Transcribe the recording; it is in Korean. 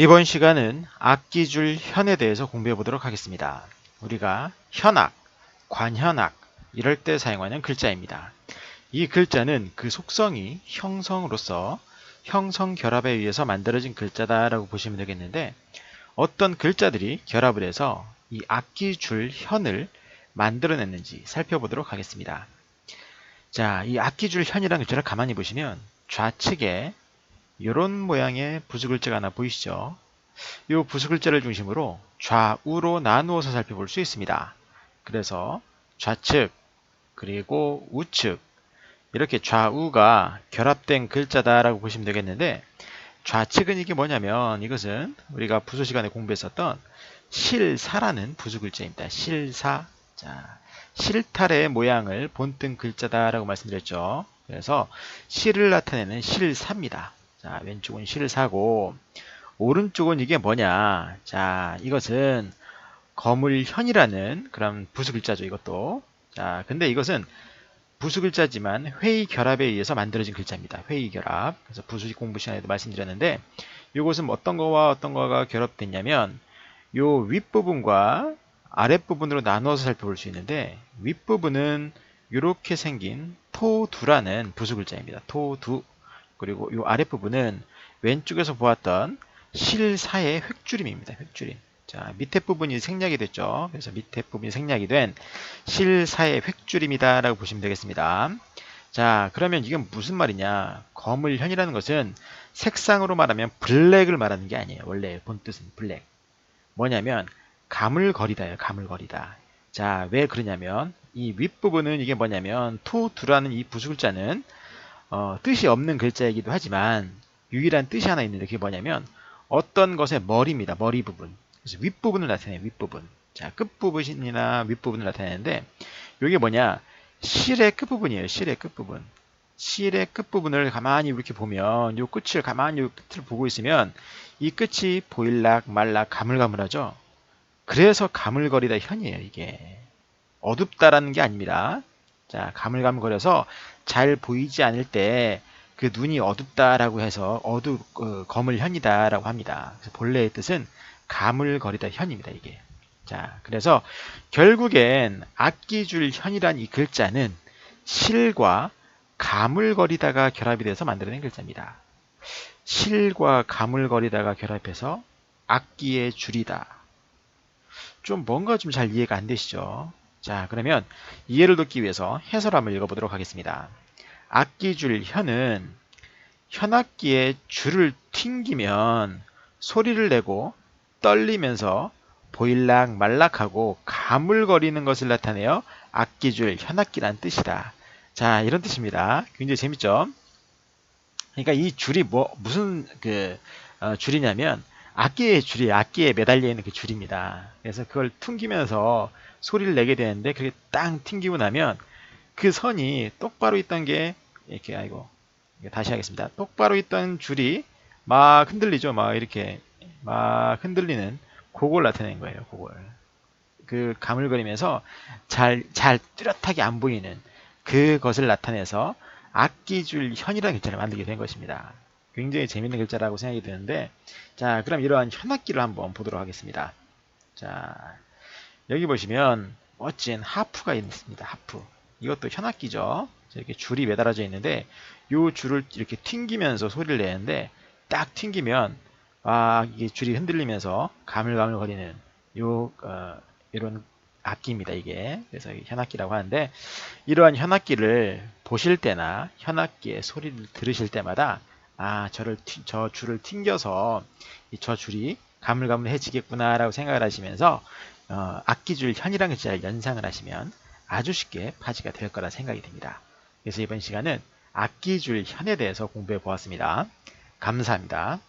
이번 시간은 악기줄 현에 대해서 공부해 보도록 하겠습니다. 우리가 현악, 관현악 이럴 때 사용하는 글자입니다. 이 글자는 그 속성이 형성으로서 형성 결합에 의해서 만들어진 글자다라고 보시면 되겠는데 어떤 글자들이 결합을 해서 이 악기줄 현을 만들어냈는지 살펴보도록 하겠습니다. 자, 이 악기줄 현이라는 글자를 가만히 보시면 좌측에 이런 모양의 부수글자가 하나 보이시죠? 이 부수글자를 중심으로 좌우로 나누어서 살펴볼 수 있습니다. 그래서 좌측 그리고 우측 이렇게 좌우가 결합된 글자다라고 보시면 되겠는데 좌측은 이게 뭐냐면 이것은 우리가 부수 시간에 공부했었던 실사라는 부수 글자입니다. 실사. 자, 실탈의 모양을 본뜬 글자다라고 말씀드렸죠. 그래서 실을 나타내는 실사입니다. 자, 왼쪽은 실사고 오른쪽은 이게 뭐냐? 자, 이것은 거물현이라는 그런 부수 글자죠. 이것도. 자, 근데 이것은 부수 글자지만 회의 결합에 의해서 만들어진 글자입니다. 회의 결합. 그래서 부수 공부 시간에도 말씀드렸는데 이것은 어떤 거와 어떤 거가 결합됐냐면 요 윗부분과 아랫부분으로 나누어서 살펴볼 수 있는데 윗부분은 이렇게 생긴 토두라는 부수 글자입니다. 토두. 그리고 이 아랫부분은 왼쪽에서 보았던 실사의 획줄임입니다. 획줄임. 자, 밑에 부분이 생략이 됐죠. 그래서 밑에 부분이 생략이 된 실사의 획줄임이다 라고 보시면 되겠습니다. 자, 그러면 이건 무슨 말이냐? 거물현이라는 것은 색상으로 말하면 블랙을 말하는 게 아니에요. 원래 본 뜻은 블랙. 뭐냐면 가물거리다예요. 가물거리다. 자, 왜 그러냐면 이 윗부분은 이게 뭐냐면 토두라는 이 부수글자는 어, 뜻이 없는 글자이기도 하지만 유일한 뜻이 하나 있는데 그게 뭐냐면 어떤 것의 머리입니다. 머리 부분. 그래서 윗부분을 나타내요. 윗부분. 자, 끝부분이나 윗부분을 나타내는데 이게 뭐냐? 실의 끝부분이에요. 실의 끝부분. 실의 끝부분을 가만히 이렇게 보면 이 끝을 가만히 이 끝을 보고 있으면 이 끝이 보일락 말락 가물가물하죠. 그래서 가물거리다 현이에요. 이게 어둡다라는 게 아닙니다. 자, 가물가물거려서 잘 보이지 않을 때 그 눈이 어둡다라고 해서 어두 어, 거물현이다라고 합니다. 그래서 본래의 뜻은 가물거리다 현입니다. 이게. 자, 그래서 결국엔 악기줄 현이란 이 글자는 실과 가물거리다가 결합이 돼서 만들어낸 글자입니다. 실과 가물거리다가 결합해서 악기의 줄이다. 좀 뭔가 좀 잘 이해가 안 되시죠? 자, 그러면 이해를 돕기 위해서 해설 한번 읽어보도록 하겠습니다. 악기줄 현은 현악기의 줄을 튕기면 소리를 내고 떨리면서 보일락 말락하고 가물거리는 것을 나타내어 악기줄 현악기란 뜻이다. 자, 이런 뜻입니다. 굉장히 재밌죠? 그러니까 이 줄이 뭐 무슨 그 어, 줄이냐면 악기의 줄이 악기에 매달려 있는 그 줄입니다. 그래서 그걸 튕기면서 소리를 내게 되는데 그게 땅 튕기고 나면 그 선이 똑바로 있던 게 이렇게 아이고 다시 하겠습니다. 똑바로 있던 줄이 막 흔들리죠. 막 이렇게 막 흔들리는 그걸 나타낸 거예요. 그걸 그 가물거리면서 잘 잘 뚜렷하게 안 보이는 그것을 나타내서 악기줄 현이라는 글자를 만들게 된 것입니다. 굉장히 재밌는 글자라고 생각이 드는데 자 그럼 이러한 현악기를 한번 보도록 하겠습니다. 자 여기 보시면 멋진 하프가 있습니다. 하프 이것도 현악기죠. 이렇게 줄이 매달아져 있는데 이 줄을 이렇게 튕기면서 소리를 내는데 딱 튕기면 아 이게 줄이 흔들리면서 가물가물 거리는 요 어, 이런 악기입니다 이게 그래서 현악기라고 하는데 이러한 현악기를 보실 때나 현악기의 소리를 들으실 때마다 아 저를 저 줄을 튕겨서 저 줄이 가물가물해지겠구나라고 생각을 하시면서 어, 악기줄 현이라는 글자를 연상을 하시면 아주 쉽게 파지가 될 거라 생각이 됩니다. 그래서 이번 시간은 악기줄 현에 대해서 공부해 보았습니다. 감사합니다.